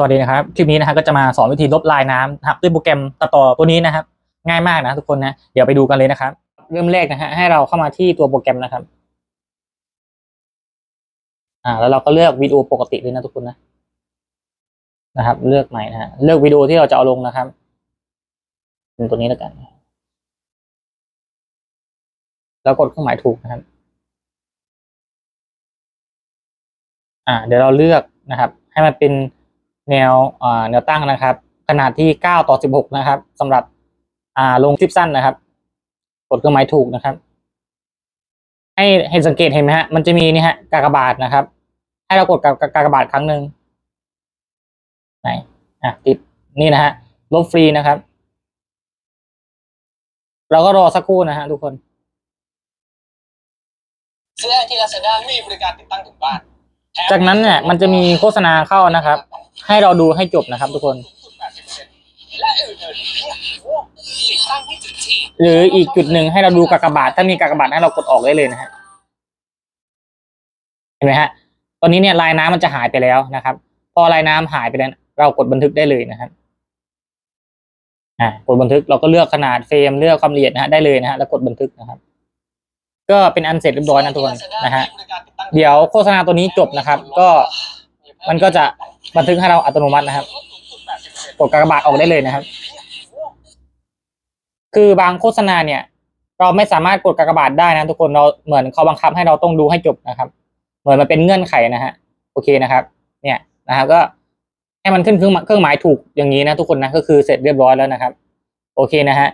สวัสดีนะครับ คลิปนี้นะฮะก็จะมาสอนวิธีลบลายน้ำนะครับด้วยโปรแกรมตัดต่อตัวนี้นะครับ ง่ายมากนะทุกคนนะ เดี๋ยวไปดูกันเลยนะครับ เริ่มแรกนะฮะให้เราเข้ามาที่ตัวโปรแกรมนะครับ อ่า แล้วเราก็เลือกวิดีโอปกติเลยนะทุกคนนะ นะครับ เลือกใหม่นะฮะเลือกวิดีโอที่เราจะเอาลงนะครับเป็นตัวนี้แล้วกัน แล้วกดเครื่องหมายถูกนะครับ อ่า เดี๋ยวเราเลือกนะครับ ให้มันเป็น แนวอ่าแนวตั้งนะครับ ขนาดที่เก้าต่อสิบหกนะครับสำหรับอ่าลงคลิปสั้นนะครับ กดเครื่องหมายถูกนะครับ ให้ให้สังเกตเห็นไหมฮะมันจะมีนี่ฮะกากบาทนะครับ ให้เรากดกากากากบาทครั้งหนึ่งไหนอะติดนี่นะฮะลบฟรีนะครับ เราก็รอสักครู่นะฮะทุกคนซื้อได้ที่ลาซาด้ามีบริการติดตั้งถึงบ้านแถมจากนั้นเนี่ยมันจะมีโฆษณาเข้านะครับ ให้เราดูให้จบนะครับทุกคน หรืออีกจุดหนึ่งให้เราดูกากบาท ถ้ามีกากบาทให้เรากดออกได้เลยนะฮะเห็นไหมฮะ ตอนนี้เนี่ยลายน้ำมันจะหายไปแล้วนะครับ พอลายน้ำหายไปแล้ว เรากดบันทึกได้เลยนะครับอ่ากดบันทึกเราก็เลือกขนาดเฟรมเลือกความละเอียดนะฮะได้เลยนะฮะแล้วกดบันทึกนะครับ ก็เป็นอันเสร็จเรียบร้อยนะทุกคนนะฮะเดี๋ยวโฆษณาตัวนี้จบนะครับ ก็ มันก็จะบันทึกให้เราอัตโนมัตินะครับกดกากบาทออกได้เลยนะครับ คือบางโฆษณาเนี่ย เราไม่สามารถกดกากบาทได้นะทุกคนเราเหมือนเขาบังคับให้เราต้องดูให้จบนะครับ เหมือนมันเป็นเงื่อนไขนะฮะโอเคนะครับ เนี่ยนะครับก็ให้มันขึ้นเครื่องเครื่องหมายถูกอย่างนี้นะทุกคนนะก็คือเสร็จเรียบร้อยแล้วนะครับ โอเคนะฮะ